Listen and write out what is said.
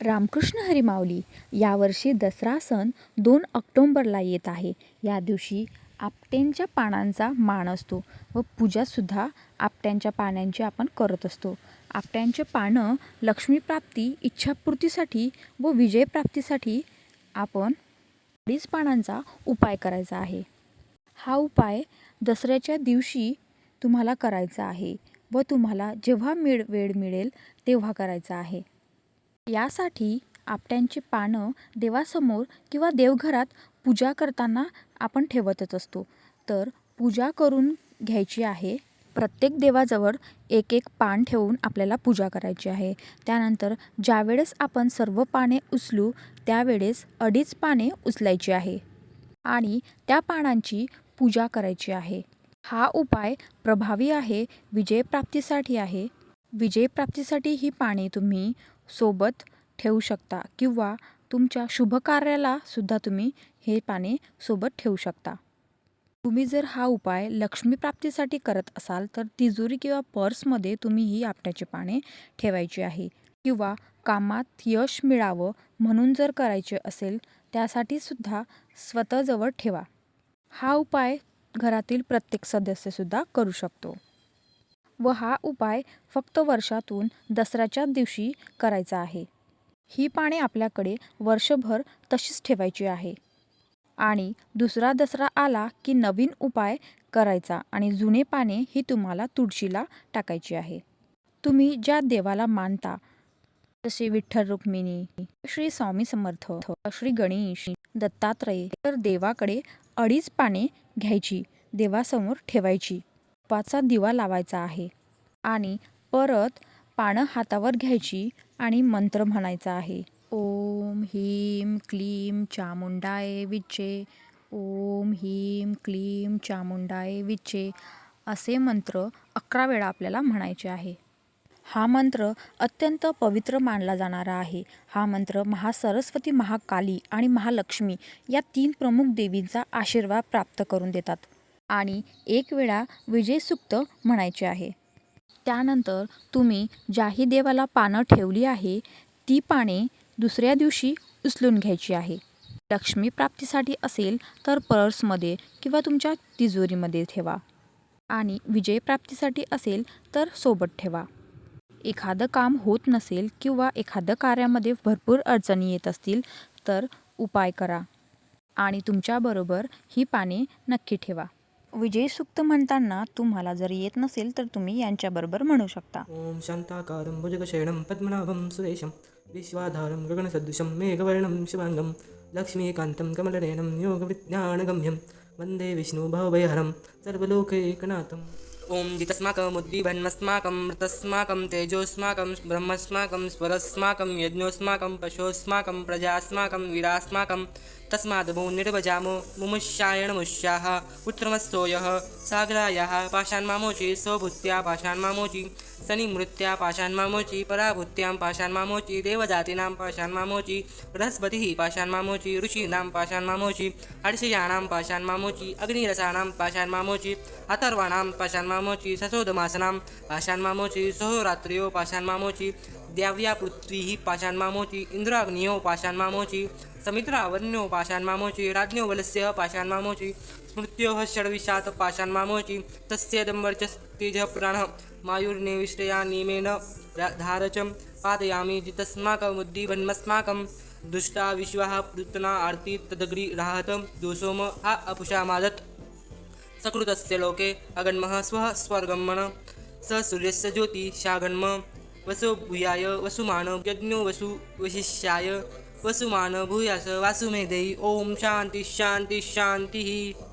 रामकृष्ण हरिमावली यावर्षी दसरा सण दोन ऑक्टोंबरला येत आहे. या दिवशी आपट्यांच्या पानांचा मान असतो व पूजासुद्धा आपट्यांच्या पानांची आपण करत असतो. आपट्यांचे पानं लक्ष्मीप्राप्ती इच्छापूर्तीसाठी व विजयप्राप्तीसाठी आपण अडीच पानांचा उपाय करायचा आहे. हा उपाय दसऱ्याच्या दिवशी तुम्हाला करायचा आहे व तुम्हाला जेव्हा मिळ वेळ मिळेल तेव्हा करायचा आहे. यासाठी आपट्यांची पानं देवासमोर किंवा देवघरात पूजा करताना आपण ठेवतच असतो. तर पूजा करून घ्यायची आहे. प्रत्येक देवाजवळ एक एक पान ठेवून आपल्याला पूजा करायची आहे. त्यानंतर ज्यावेळेस आपण सर्व पाने उचलू त्यावेळेस अडीच पाने उचलायची आहे आणि त्या पानांची पूजा करायची आहे. हा उपाय प्रभावी आहे विजयप्राप्तीसाठी आहे. विजयप्राप्तीसाठी ही पाने तुम्ही सोबत ठेवू शकता किंवा तुमच्या शुभकार्याला सुद्धा तुम्ही हे पाने सोबत ठेवू शकता. तुम्ही जर हा उपाय लक्ष्मीप्राप्तीसाठी करत असाल तर तिजोरी किंवा पर्समध्ये तुम्ही ही आपट्याची पाने ठेवायची आहे. किंवा कामात यश मिळावं म्हणून जर करायचे असेल त्यासाठी सुद्धा स्वतःजवळ ठेवा. हा उपाय घरातील प्रत्येक सदस्यसुद्धा करू शकतो. व हा उपाय फक्त वर्षातून दसऱ्याच्या दिवशी करायचा आहे. ही पाने आपल्याकडे वर्षभर तशीच ठेवायची आहे. आणि दुसरा दसरा आला की नवीन उपाय करायचा आणि जुने पाने ही तुम्हाला तुळशीला टाकायची आहे. तुम्ही ज्या देवाला मानता जसे विठ्ठल रुक्मिणी श्री स्वामी समर्थ श्री गणेश दत्तात्रय तर देवाकडे अडीच पाने घ्यायची देवासमोर ठेवायची. तुपाचा दिवा लावायचा आहे. आणि परत पानं हातावर घ्यायची आणि मंत्र म्हणायचा आहे. ओम ह्रीम क्लीं चामुंडाय विचे ओम ह्रीम क्लीं चामुंडाय विचे असे मंत्र अकरा वेळा आपल्याला म्हणायचे आहे. हा मंत्र अत्यंत पवित्र मानला जाणारा आहे. हा मंत्र महासरस्वती महाकाली आणि महालक्ष्मी या तीन प्रमुख देवींचा आशीर्वाद प्राप्त करून देतात. आणि एक वेळा विजयसुक्त म्हणायचे आहे. त्यानंतर तुम्ही ज्याही देवाला पानं ठेवली आहे ती पाने दुसऱ्या दिवशी उचलून घ्यायची आहे. लक्ष्मी प्राप्तीसाठी असेल तर पर्समध्ये किंवा तुमच्या तिजोरीमध्ये ठेवा. आणि विजयप्राप्तीसाठी असेल तर सोबत ठेवा. एखादं काम होत नसेल किंवा एखादं कार्यामध्ये भरपूर अडचणी येत असतील तर उपाय करा. आणि तुमच्याबरोबर ही पाने नक्की ठेवा. विजयसूक्त म्हणताना तुम्हाला जर येत नसेल तर तुम्ही यांच्याबरोबर म्हणू शकता. ॐ शान्ताकारं भुजगशयनं पद्मनाभं सुरेशं विश्वाधारं गगनसदृशं मेघवर्णं शिवाङ्गं लक्ष्मीकान्तं कमलनयनं योगविज्ञानगम्यं वन्दे विष्णुभवभयहरं सर्वलोकैकनाथम्। ॐ जितस्माकमुद्दीभन्मस्माकं मृतस्माकं तेजोस्माकं ब्रह्मस्माकं स्वरस्माकं यज्ञोस्माकं पशोस्माकं प्रजास्माकं वीरास्माकं तस्माद् वो निर्वजामो मुमुष्यायणमुष्याः पुत्रमस्तोयः सागरायाः पाषाण्मामोचि स्वभूत्या पाषाण्मामोचि शनिमृत्या पाषाण्मामोचि पराभूत्यां पाषाण्मामोचि देवजातीनां पाषाण्मामोचि बृहस्पतिः पाषाण्मामोचि ऋषीणां पाषाण्मामोचि हर्षयाणां पाषाण्मामोचि अग्निरसानां पाषाण्मामोचि अथर्वाणां पाषाण्मामोचि ससोदमासनां पाषाण्मामोचि सहोरात्र्यो पाषाण्मामोचि द्याव्या पृथ्वीः पाषाण्मामोचि इन्द्राग्नियो पाषाण्मामोचि समित्रावर्ण्यो पाषाण्मामोचि राज्ञो बलस्य पाषाण्मामोचि स्मृत्योः षड्विशात् पाषाण्मामोचि तस्य दम्बर्चस्तेजः प्राणः मायुर्निविष्टया नियमेन धारचं पादयामि जितस्माकमुद्दीभन्मस्माकं दुष्टा विश्वाः पृतना आर्ति तदग्री राहत दोषोम हा अपुषामादत् सकृतस्य लोके अगन्मः स्वः स्वर्गमन स सूर्यस्य ज्योति शागन्म वसो भूयाय वसुमान यज्ञो वसु वशिष्याय। वसुमान भूयास वासुमेधै ओम शांती शान्ति शान्तिः।